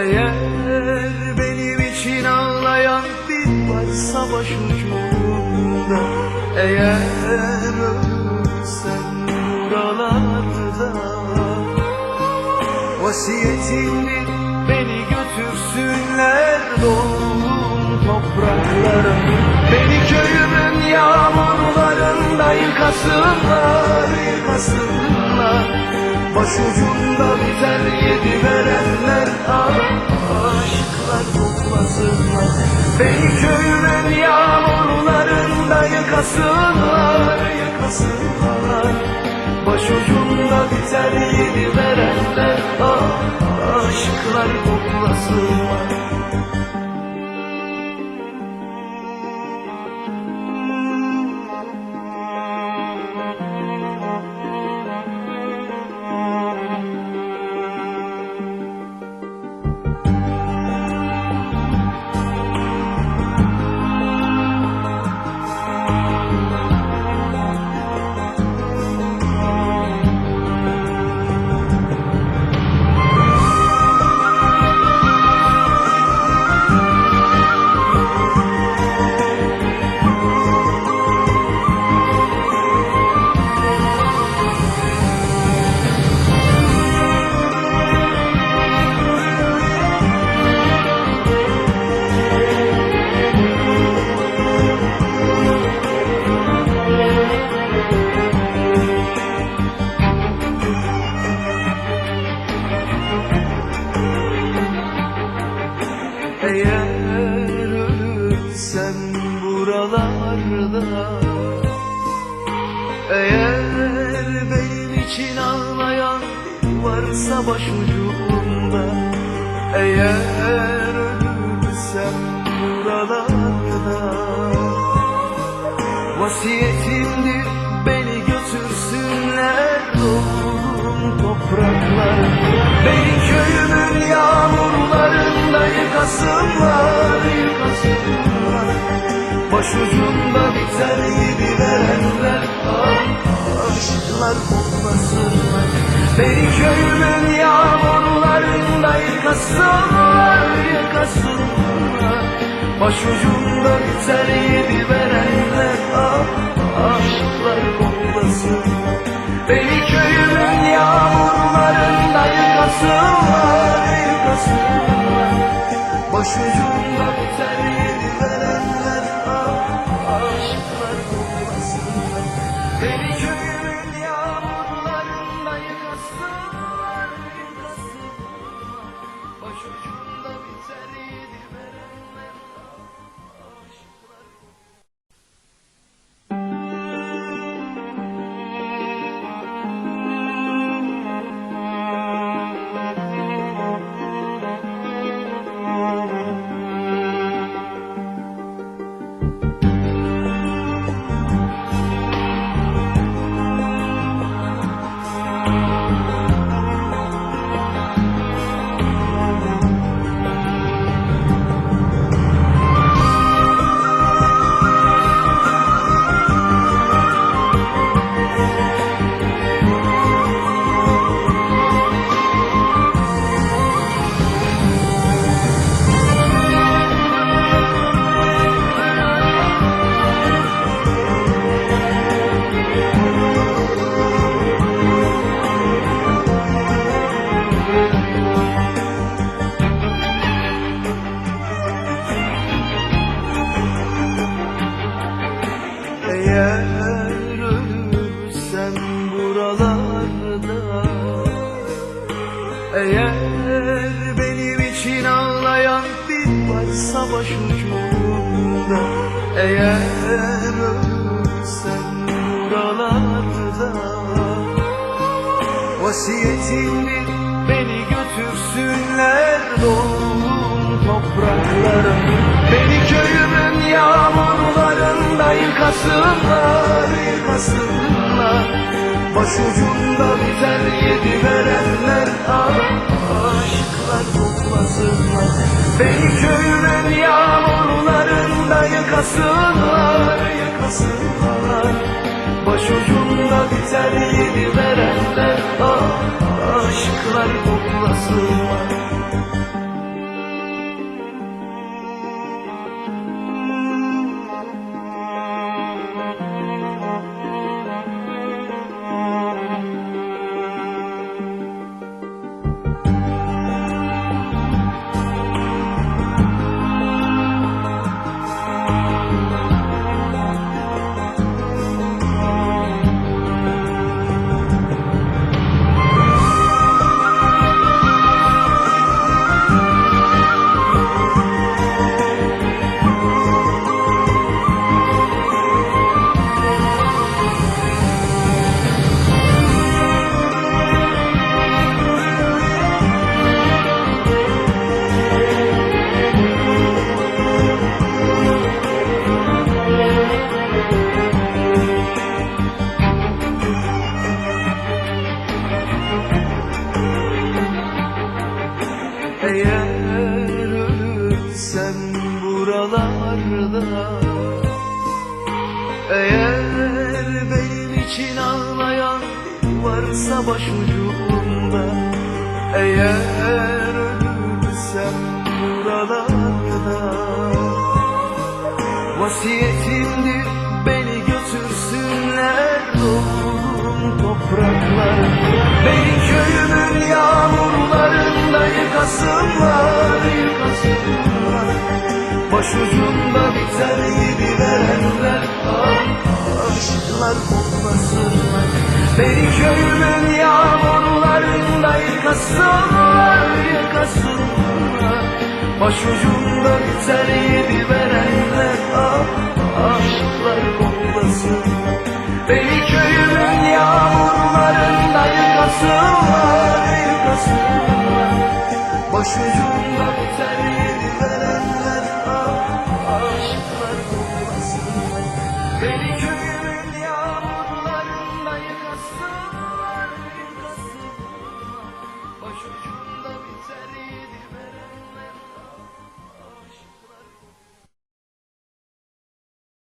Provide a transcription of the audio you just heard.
Eğer benim için anlayan bir varsa başucumda. Eğer ölürsen buralarda. Vasiyetinle beni götürsünler doğum topraklara Beni köyümün yağmurlarında yıkasınlar, yıkasınlar. Başucumda biter yedi verenler ah, aşklar toplasınlar Beni köyümün yağmurlarında yıkasınlar, yıkasınlar Başucumda biter yedi verenler ah, aşklar toplasınlar Eğer ölürsem buralarda Eğer benim için ağlayan varsa başucumda Eğer ölürsem buralarda Vasiyetimdir doğum topraklara Beni köyümün yağmurlarında yıkasınlar, yıkasınlar. Başucumda biter yedi verenler aşklar koklasınlar Beni köyümün yağmurlarında yıkasınlar, yıkasınlar. Başucumda biter yedi buralarda Eğer benim için ağlayan bir varsa başucumda. Eğer ölürsem buralarda. Vasiyetimdir beni götürsünler doğum topraklara Beni köyümün yağmurlarında yıkasınlar, yıkasınlar Başucumda biter yedi verenler aşklar toplasınlar Beni köyümün yağmurlarında yıkasınlar, yıkasınlar Başucumda biter yedi verenler ah, aşklar sana Eğer benim için ağlayan varsa başucumda Eğer ölürsem buralarda. Vasiyetimdir beni götürsünler doğduğum topraklar. Beni köyümün yağmurlarında yıkasınlar, yıkasınlar. Başucumda biter gibi verenler. Aşklar koklasınlar Beni köyümün yağmurlarında yıkasınlar, yıkasınlar. Başucumda biter gibi verenler